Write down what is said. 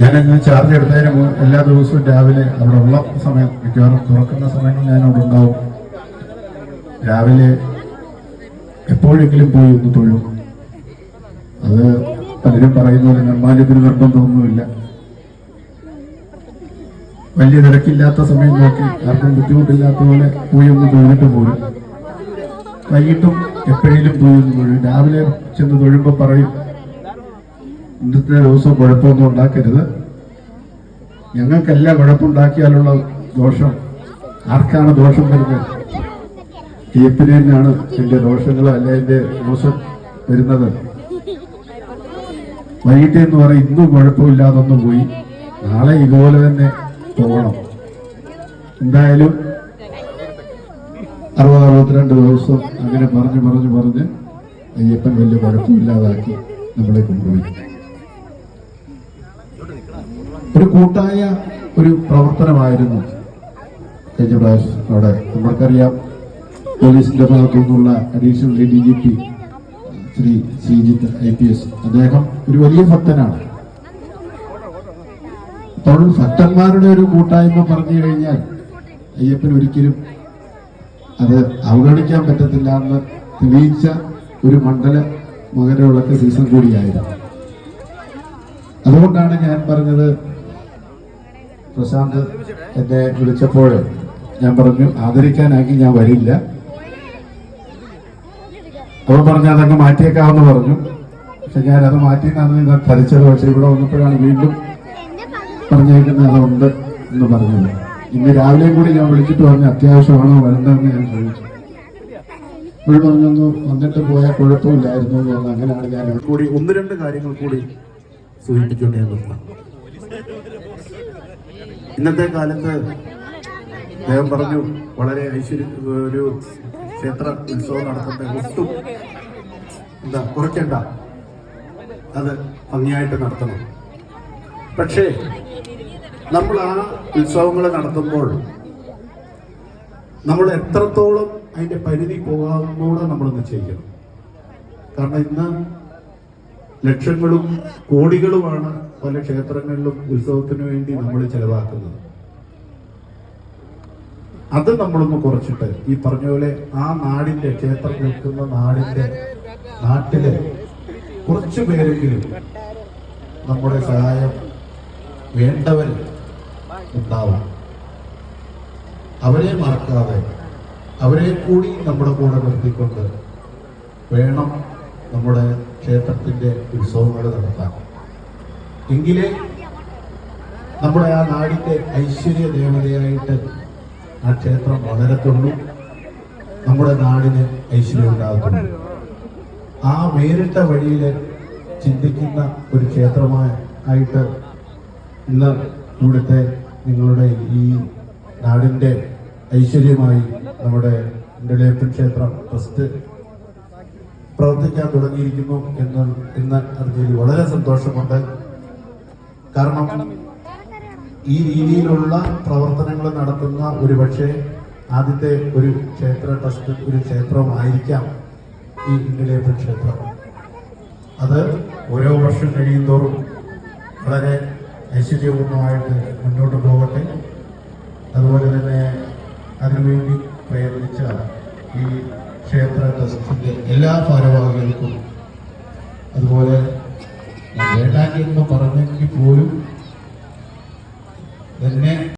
ഞാൻ അങ്ങ് ചാർജ് എടുത്തതിന് എല്ലാ ദിവസവും രാവിലെ അവിടെ ഉള്ള സമയം മിക്കവാറും തുറക്കുന്ന സമയങ്ങളിൽ ഞാൻ അവിടെ ഉണ്ടാവും. രാവിലെ എപ്പോഴെങ്കിലും പോയി ഒന്ന് തൊഴും. അത് പലരും പറയുന്ന പോലെ നിർമ്മാല്യത്തിന് നിർബന്ധമൊന്നുമില്ല. വലിയ തിരക്കില്ലാത്ത സമയം നോക്കി ആർക്കും ബുദ്ധിമുട്ടില്ലാത്ത പോലെ പോയി ഒന്ന് തൊഴുതിട്ട് പോരും. വൈകിട്ടും എപ്പോഴേലും പോയി ഒന്ന് തൊഴും. രാവിലെ ചെന്ന് തൊഴുമ്പോൾ പറയും ഇന്നത്തെ ദിവസം കുഴപ്പമൊന്നും ഉണ്ടാക്കരുത്. ഞങ്ങൾക്കെല്ലാം കുഴപ്പമുണ്ടാക്കിയാലുള്ള ദോഷം. ആർക്കാണ് ദോഷം വരുന്നത്? തന്നെയാണ് എന്റെ ദോഷങ്ങൾ അല്ല എന്റെ ദോഷം വരുന്നത്? വൈകിട്ട് എന്ന് പറയും ഇന്നും കുഴപ്പമില്ലാതൊന്നും പോയി. നാളെ ഇതുപോലെ തന്നെ പോകണം എന്തായാലും അറുപത് അറുപത്തിരണ്ട് ദിവസം അങ്ങനെ പറഞ്ഞ് പറഞ്ഞ് പറഞ്ഞ് അയ്യപ്പൻ വലിയ കുഴപ്പമില്ലാതാക്കി നമ്മളെ കൊണ്ടുപോയി. ഒരു കൂട്ടായ ഒരു പ്രവർത്തനമായിരുന്നു. കഴിഞ്ഞ പ്രാവശ്യം അവിടെ നമ്മൾക്കറിയാം പോലീസിന്റെ ഭാഗത്തു നിന്നുള്ള additional D G P Shri Sreejith I P S. അദ്ദേഹം ഒരു വലിയ ഭക്തനാണ്. അപ്പോൾ ഭക്തന്മാരുടെ ഒരു കൂട്ടായ്മ പറഞ്ഞു കഴിഞ്ഞാൽ അയ്യപ്പൻ ഒരിക്കലും അത് അവഗണിക്കാൻ പറ്റത്തില്ല എന്ന് തെളിയിച്ച ഒരു മണ്ഡല മകരവിളക്ക് സീസൺ കൂടിയായിരുന്നു. അതുകൊണ്ടാണ് ഞാൻ പറഞ്ഞത് പ്രശാന്ത് എന്നെ വിളിച്ചപ്പോൾ ഞാൻ പറഞ്ഞു ആദരിക്കാനാക്കി ഞാൻ വരില്ല. അവൻ പറഞ്ഞു അതങ്ങ് മാറ്റിയേക്കാവെന്ന് പറഞ്ഞു. പക്ഷെ ഞാൻ അത് മാറ്റിയെന്നാണ് ഞാൻ ധരിച്ചത്. പക്ഷെ ഇവിടെ വന്നപ്പോഴാണ് വീണ്ടും പറഞ്ഞേക്കുന്നത് അതുണ്ട് എന്ന് പറഞ്ഞത്. ഇന്ന് രാവിലെയും കൂടി ഞാൻ വിളിച്ചിട്ട് പറഞ്ഞു അത്യാവശ്യമാണോ വരണ്ടെന്ന് ഞാൻ ചോദിച്ചു. ഇവിടെ പറഞ്ഞൊന്നു വന്നിട്ട് പോയാൽ കുഴപ്പമില്ലായിരുന്നു എന്ന് അങ്ങനെയാണ് ഞാൻ കൂടി ഒന്ന് രണ്ട് കാര്യങ്ങൾ കൂടി സൂചിപ്പിച്ചോട്ടെ ഇന്നത്തെ കാലത്ത് അദ്ദേഹം പറഞ്ഞു വളരെ ഐശ്വര്യ ഒരു ക്ഷേത്ര ഉത്സവം നടത്തുന്ന ഒട്ടും എന്താ കുറയ്ക്കണ്ട. അത് ഭംഗിയായിട്ട് നടത്തണം. പക്ഷേ നമ്മൾ ആ ഉത്സവങ്ങൾ നടത്തുമ്പോൾ നമ്മൾ എത്രത്തോളം അതിന്റെ പരിധി പോകാമെന്നൂടെ നമ്മൾ നിശ്ചയിക്കണം കാരണം ഇന്ന് ലക്ഷങ്ങളും കോടികളുമാണ് പല ക്ഷേത്രങ്ങളിലും ഉത്സവത്തിന് വേണ്ടി നമ്മൾ ചെലവാക്കുന്നത്. അത് നമ്മളൊന്ന് കുറച്ചിട്ട് ഈ പറഞ്ഞ പോലെ ആ നാടിന്റെ ക്ഷേത്രം നിൽക്കുന്ന നാടിന്റെ നാട്ടിലെ കുറച്ചു പേരെങ്കിലും നമ്മുടെ സഹായം വേണ്ടവർ ഉണ്ടാവാം അവരെ മറക്കാതെ അവരെ കൂടി നമ്മുടെ കൂടെ നിർത്തിക്കൊണ്ട് വേണം നമ്മുടെ ക്ഷേത്രത്തിന്റെ ഉത്സവങ്ങൾ നടത്താൻ. എങ്കിലേ നമ്മുടെ ആ നാടിന്റെ ഐശ്വര്യ ദേവതയായിട്ട് ആ ക്ഷേത്രം വളരത്തുള്ളൂ നമ്മുടെ നാടിന് ഐശ്വര്യം ഉണ്ടാകത്തുള്ളൂ. ആ വേറിട്ട വഴിയിൽ ചിന്തിക്കുന്ന ഒരു ക്ഷേത്രമായി ആയിട്ട് ഇന്ന് ഇവിടുത്തെ നിങ്ങളുടെ ഈ നാടിന്റെ ഐശ്വര്യമായി നമ്മുടെ ഇണ്ടലേപ്പൻ ക്ഷേത്രം ട്രസ്റ്റ് പ്രവർത്തിക്കാൻ തുടങ്ങിയിരിക്കുന്നു എന്ന് ഇന്ന് അറിഞ്ഞതിൽ വളരെ സന്തോഷമുണ്ട്. കാരണം ഈ രീതിയിലുള്ള പ്രവർത്തനങ്ങൾ നടത്തുന്ന ഒരു പക്ഷേ ആദ്യത്തെ ഒരു ക്ഷേത്ര ട്രസ്റ്റ് ഒരു ക്ഷേത്രമായിരിക്കാം ഈ ഇണ്ടലേപ്പൻ ക്ഷേത്രം. അത് ഓരോ വർഷം കഴിയുന്തോറും വളരെ ഐശ്വര്യപൂർണമായിട്ട് മുന്നോട്ട് പോകട്ടെ. അതുപോലെ തന്നെ അതിനുവേണ്ടി പ്രയത്നിച്ച ഈ ക്ഷേത്ര ട്രസ്റ്റിന്റെ എല്ലാ ഭാരവാഹികൾക്കും അതുപോലെ വേണ്ടാക്കി എന്ന് പറഞ്ഞെങ്കിൽ പോലും എന്നെ